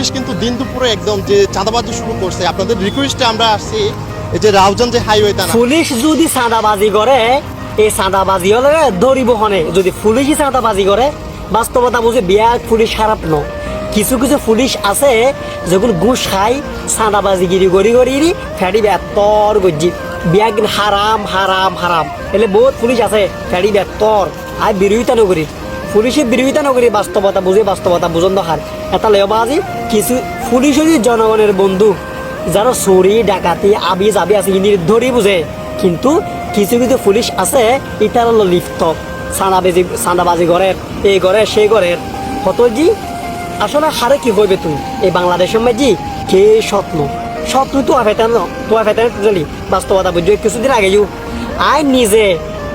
Police কিন্তু দিন দুপুরে একদম যে চাঁদাবাজি শুরু করছে। আপনাদের রিকোয়েস্টে আমরা আসছি, এই যে রাউজান যে হাইওয়ে তা পুলিশ যদি চাঁদাবাজি করে, এই চাঁদাবাজি হলে ধরিব হনে। যদি পুলিশই চাঁদাবাজি করে, বাস্তবতা বুঝে বিয়া পুলিশ খারাপ ন কিছু কিছু পুলিশ আছে, যখন ঘুষ খাই চাঁদাবাজি গিরি গড়ি গড়ি ফেরি বেতর গজ্জি। বিয়া কিন হারাম হারাম হারাম। এলে বহুত পুলিশ আছে, ফেরি বেতর আর বিরোধিতা নগরী পুলিশের বিরোধিতা নগরী বাস্তবতা বুঝে বাস্তবতা বুঝন দখার এটা লেবাজি কিছু পুলিশেরই জনগণের বন্ধু যারা চুরি ডাকাতি আবি জাবি আছে ইনি ধরি বুঝে কিন্তু কিছু কিছু পুলিশ আছে ইটার হলো লিপ্ত। সানাবাজি সান্দাবাজি ঘরের এই ঘরের সেই ঘরের কত জি, আসলে হারে কি হইবে তুই? এই বাংলাদেশের মাঝি কে স্বপ্ন স্বপ্ন তো ফেটান তো টোটালি বাস্তবতা বুঝছ কিছুদিন আগে যু আই নিজে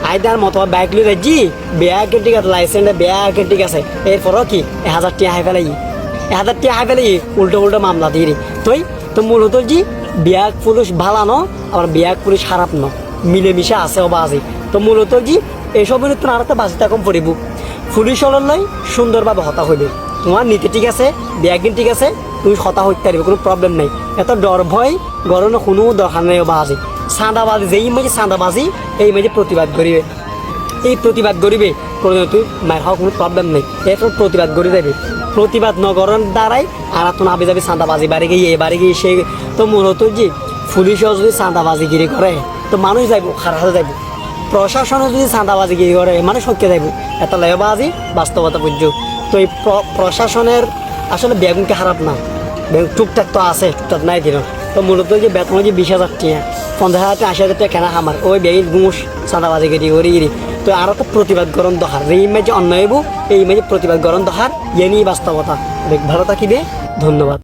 আই তার মতো বাইক লই যাচ্ছি ব্যাগ ঠিক আছে লাইসেন্স ব্যাগ ঠিক আছে এরপরও কি এক হাজার টিয়া হাই ফেলাই এক হাজার টিয়া হাই ফেলাই উল্টো উল্টো মামলা দিয়ে তুই, তো মূলত জি, বিয়াক পুলিশ ভালা ন, আবার বিয়াক পুলিশ খারাপ ন। মিলেমিশে আছে অবা আছে তো মূল মূলত জি এইসব তো আর বাঁচি থাকুন পড়িব পুলিশ হলাই সুন্দরভাবে হতা হইবে। তোমার নীতি ঠিক আছে, বিয়াকিন ঠিক আছে তুমি হতা হইতে পারবে, কোনো প্রবলেম নাই। এত ডর ভয় গরমে কোনো দরকার নেই অবা আছে চাঁদাবাজি, যেই মাঝে চাঁদাবাজি এই মাঝে প্রতিবাদ করিবে এই প্রতিবাদ করিবে কোনো তুই মায়ের হওয়া কোনো প্রবলেম নেই। এরপর প্রতিবাদ করে যাবে। প্রতিবাদ নগরের দ্বারাই আর তো আবে যাবে চাঁদাবাজি বাড়ি গিয়ে এ বাড়ি গিয়ে সে তো মূলত যে পুলিশও যদি চাঁদাবাজি গিরি করে তো মানুষ যাইব খারাপ যাইব। প্রশাসনও যদি চাঁদাবাজি গিরি করে মানুষ হকে যাইব। এটা লেবাজি বাস্তবতা বুঝছ তো এই প্র- প্রশাসনের আসলে বেগুনকে খারাপ না। বেগুন টুকটাক তো আছে, টুকটাক নাই দিন তো মূলত যে বেতন যে বিশ হাজার পঞ্চাশ হাজার টাকা, আশি হাজার কেনা আমার। ওই বেগিন ঘুষ চাঁদাবাজি গিরি ওরি গিরি তো আর তো প্রতিবাদ গরম দহার। এই ইমেজে অন্য এই ইমেজে প্রতিবাদ গরম দহার। ইয়ে নিয়ে বাস্তবতা। ভালো থাকিবে। ধন্যবাদ।